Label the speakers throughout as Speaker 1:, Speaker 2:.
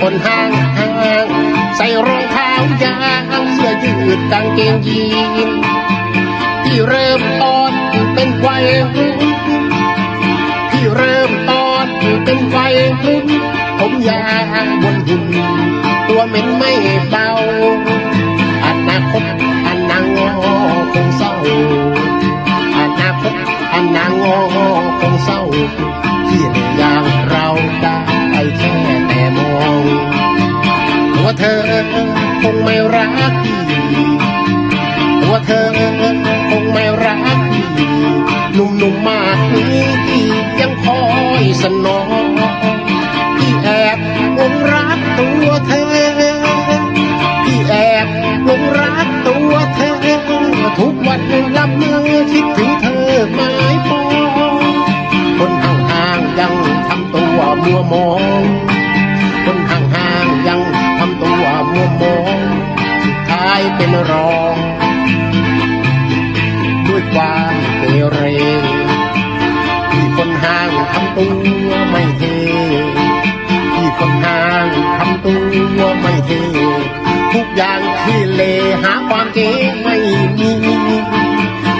Speaker 1: คนห้างห้างใส่รองเท้ายางเสื้อยืดกางเกงยีนที่เริ่มตอนเป็นวัยรุ่นที่เริ่มตอนเป็นวัยรุ่นผมยาวบนหุ่นตัวเหม็นไม่เบาอนาคตอันนางงอคงเศร้าอนาคตอันนางงอคงเศร้า งไม่รักพี่ตัวเธอคงไม่รักพี่หนุ่มๆมากนี้ที่ยังคอยสนองพี่แอบหลงรักตัวเธอพี่แอบหลงรักตัวเธอทุกวันลำเมื่อคิดถึงเธอหมายปอคนห่างๆยังทำตัวมัวมอง รอง ด้วยความเกเรที่คนห่างทำตัวไม่เทที่คนห่างทำตัวไม่เททุกอย่างที่เลหาความเก๋ไม่มี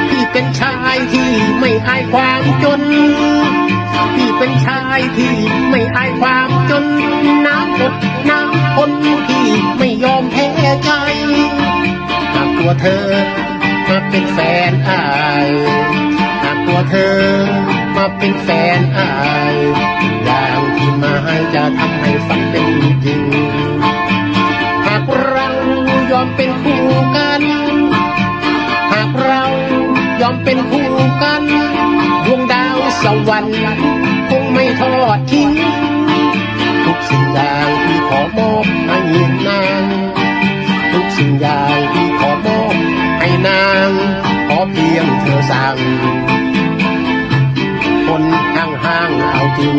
Speaker 1: พี่เป็นชายที่ไม่อายความจนพี่เป็นชายที่ไม่อายความจนน้ำอด เธอมาเป็นแฟนอายหากตัวเธอมาเป็นแฟนอายอย่างที่มาให้จะทำให้ฝันเป็นจริง หากเรายอมเป็นคู่กัน หากเรายอมเป็นคู่กันดวงดาวสวรรค์คงไม่ทอดทิ้งทุกสิ่งอย่างที่ขอมอบให้นางทุกสิ่งอย่าง สั่ง คนห่างห่างๆเอาจริง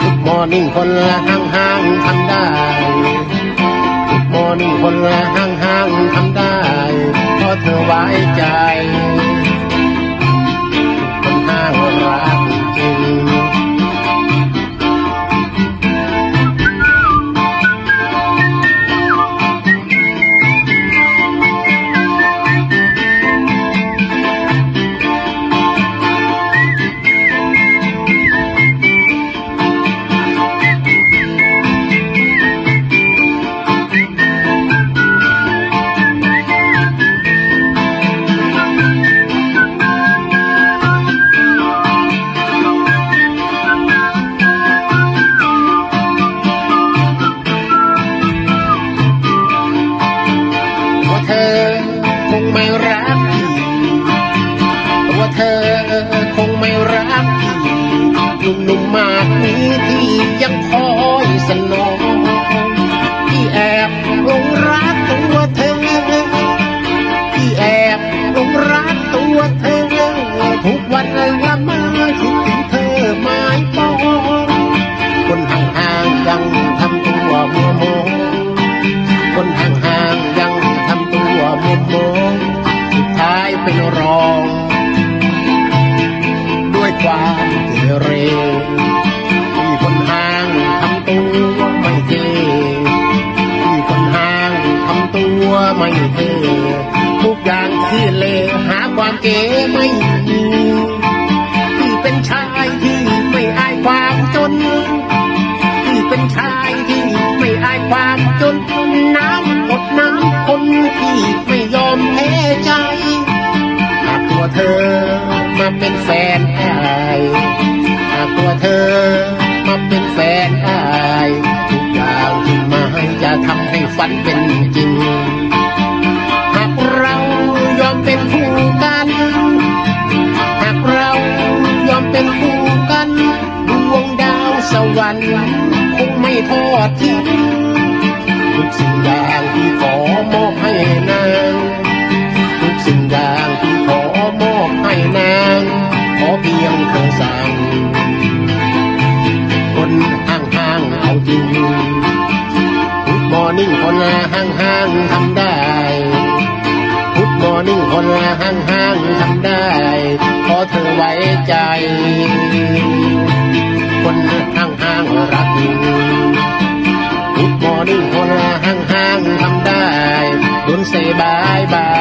Speaker 1: ทุกมอนิ่งคนละห่างห่างๆทำได้ทุกมอนิ่งคนละห่างห่างๆทำได้เพราะเธอไว้ใจคนห่างรัก ไม่รักพี่หนุ่มมากนี้ที่ยังคอยสนองที่แอบหลงรักตัวเธอที่แอบหลงรักตัวเธอทุกวัน ความเกเรที่คนห่างทำตัวไม่เท่ที่คนห่างทำตัวไม่เท่ทุกอย่างที่เลหาความเก๋ไม่ จะทำให้ฝันเป็นจริง หากเรายอมเป็นคู่กัน หากเรายอมเป็นคู่กันดวงดาวสวรรค์คงไม่ทอดทิ้งทุกสิ่งอย่างที่ขอมอบให้นางทุกสิ่งอย่างที่ขอมอบให้นาง ขอเพียงเธอสั่ง นิ่งคนละห่างๆทำได้พุทมอนิ่งคนละห่างห่างทำได้ขอเธอไว้ใจ คนห่างห่างรักจริงทุกมอนิ่งคนห่างห่างทำได้ดุนเซบายบาย